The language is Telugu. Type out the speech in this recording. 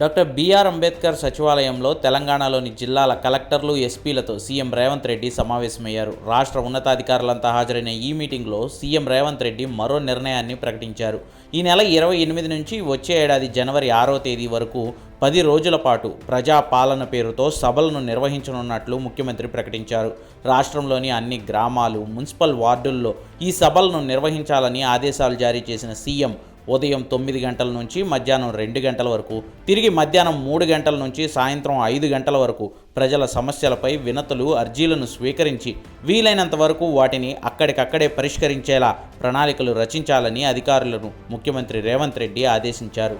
డాక్టర్ బిఆర్ అంబేద్కర్ సచివాలయంలో తెలంగాణలోని జిల్లాల కలెక్టర్లు ఎస్పీలతో సీఎం రేవంత్ రెడ్డి సమావేశమయ్యారు. రాష్ట్ర ఉన్నతాధికారులంతా హాజరైన ఈ మీటింగ్లో సీఎం రేవంత్ రెడ్డి మరో నిర్ణయాన్ని ప్రకటించారు. ఈ నెల ఇరవై ఎనిమిది నుంచి వచ్చే ఏడాది జనవరి ఆరో తేదీ వరకు పది రోజుల పాటు ప్రజా పాలన పేరుతో సభలను నిర్వహించనున్నట్లు ముఖ్యమంత్రి ప్రకటించారు. రాష్ట్రంలోని అన్ని గ్రామాలు మున్సిపల్ వార్డుల్లో ఈ సభలను నిర్వహించాలని ఆదేశాలు జారీ చేసిన సీఎం ఉదయం తొమ్మిది గంటల నుంచి మధ్యాహ్నం రెండు గంటల వరకు తిరిగి మధ్యాహ్నం మూడు గంటల నుంచి సాయంత్రం ఐదు గంటల వరకు ప్రజల సమస్యలపై వినతులు అర్జీలను స్వీకరించి వీలైనంత వరకు వాటిని అక్కడికక్కడే పరిష్కరించేలా ప్రణాళికలు రచించాలని అధికారులను ముఖ్యమంత్రి రేవంత్ రెడ్డి ఆదేశించారు.